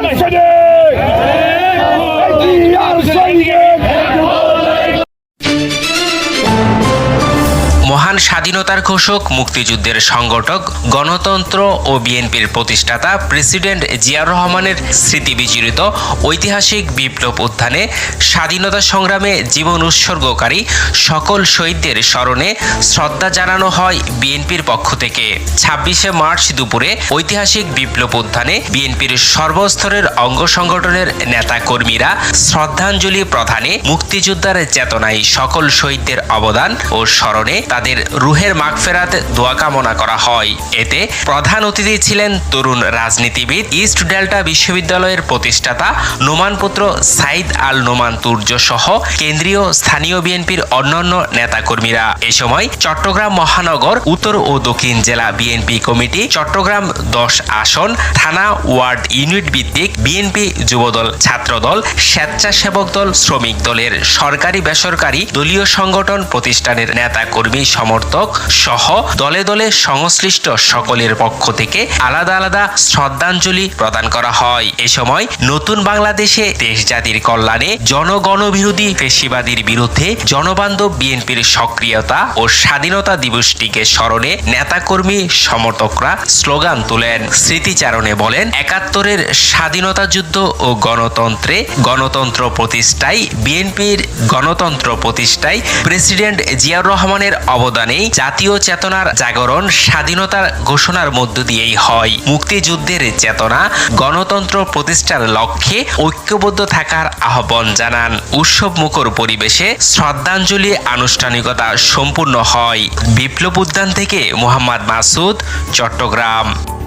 Listen স্বাধীনতার ঘোষক, মুক্তিযুদ্ধের সংগঠক, গণতন্ত্র ও বিএনপির প্রতিষ্ঠাতা প্রেসিডেন্ট জিয়াউর রহমানের স্মৃতি বিজড়িত ঐতিহাসিক বিপ্লব উত্থানে স্বাধীনতা সংগ্রামে জীবন উৎসর্গকারী সকল শহীদদের স্মরণে শ্রদ্ধা জানানো হয় বিএনপির পক্ষ থেকে। ছাব্বিশে মার্চ দুপুরে ঐতিহাসিক বিপ্লব উত্থানে বিএনপির সর্বস্তরের অঙ্গ সংগঠনের নেতাকর্মীরা শ্রদ্ধাঞ্জলি প্রদানে মুক্তিযোদ্ধার চেতনায় সকল শহীদদের অবদান ও স্মরণে তাদের রুহের মাগফেরাত দোয়া কামনা করা হয়। এতে প্রধান অতিথি ছিলেন তরুণ রাজনীতিবিদ, ইস্ট ডেল্টা বিশ্ববিদ্যালয়ের প্রতিষ্ঠাতা নোমান পুত্র সাইদ আল নোমান তুর্য সহ কেন্দ্রীয় স্থানীয় বিএনপির অন্যান্য নেতাকর্মীরা। এ সময় চট্টগ্রাম মহানগর, উত্তর ও দক্ষিণ জেলা বিএনপি কমিটি, চট্টগ্রাম দশ আসন, থানা ওয়ার্ড ইউনিট ভিত্তিক বিএনপি যুবদল, ছাত্রদল, স্বেচ্ছাসেবক দল, শ্রমিক দলের সরকারি বেসরকারি দলীয় সংগঠন প্রতিষ্ঠানের নেতা কর্মী সমর্থক সহ দলে দলে সংশ্লিষ্ট সকলের পক্ষ থেকে আলাদা আলাদা শ্রদ্ধাঞ্জলি প্রদান করা হয়। এ সময় নতুন বাংলাদেশে দেশ জাতির কল্যাণে জনগণ বিরোধী পেশিবাদীর বিরুদ্ধে জনবান্ধব বিএনপির সক্রিয়তা ও স্বাধীনতা দিবসটিকে স্মরণে নেতাকর্মী সমর্থকরা স্লোগান তোলেন। স্মৃতিচারণে বলেন, একাত্তরের স্বাধীনতা যুদ্ধ ও গণতন্ত্রে গণতন্ত্র প্রতিষ্ঠায়, বিএনপির গণতন্ত্র প্রতিষ্ঠায় প্রেসিডেন্ট জিয়াউর রহমানের অবদানেই জাতীয় চেতনার জাগরণ স্বাধীনতার ঘোষণার মধ্য দিয়েই হয়। মুক্তিযুদ্ধের চেতনা গণতন্ত্র প্রতিষ্ঠার লক্ষ্যে ঐক্যবদ্ধ থাকার আহ্বান জানান। উৎসব মুখর পরিবেশে শ্রদ্ধাঞ্জলি আনুষ্ঠানিকতা সম্পূর্ণ হয়। বিপ্লব উদ্যান থেকে মোহাম্মদ মাসুদ, চট্টগ্রাম।